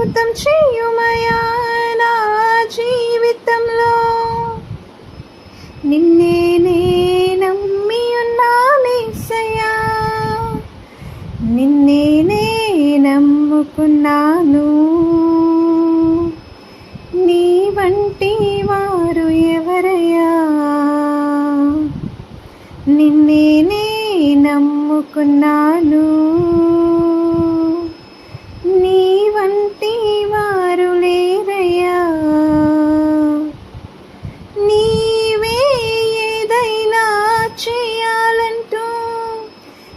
అద్భుతం చేయుమయా నా జీవితంలో. నిన్నేనే నమ్మి ఉన్నా నిన్నే నే నమ్ముకున్నాను నీ వంటి వారు ఎవరయ్యా? నిన్నేనే నమ్ముకున్నాను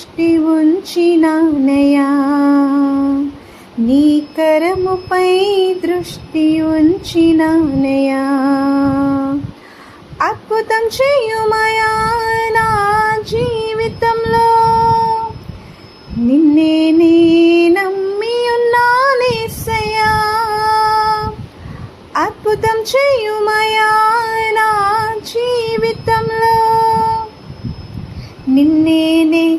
దృష్టి ఉంచినానయా నీ కరముపై దృష్టి ఉంచినానయా అద్భుతం చేయుమయా నా జీవితంలో. నిన్నే నీ నమ్మి ఉన్నానేసయ్యా అద్భుతం చేయుమయా నా జీవితంలో. నిన్నేనే